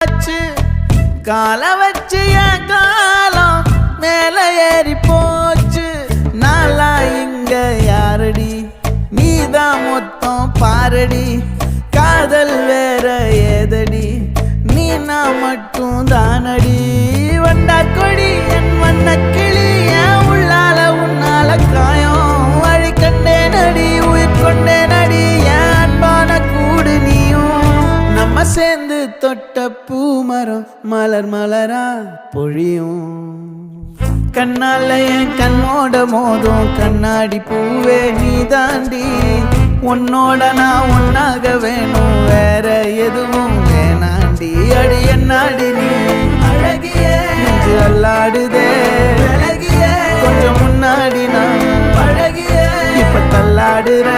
ஆச்சு கால வச்சு என் காலம் மேல ஏறி போச்சு. நாளா இங்க யாரடி? நீதான் மொத்தம் பாரடி. காதல் வேற ஏதடி? நீ நான் மட்டும் தானடி. தொட்ட பூமரம் மலர் மலரா பொழியும். கண்ணால என் கண்ணோட மோதும் கண்ணாடி பூவே நீ தாண்டி உன்னோட நான் ஒன்னாக வேணும் வேற எதுவும் வேணாண்டி. அடி என்னாடி நீ அழகிய அல்லாடுதே. அழகிய கொஞ்சம் முன்னாடி நான் அழகிய இப்ப தள்ளாடுற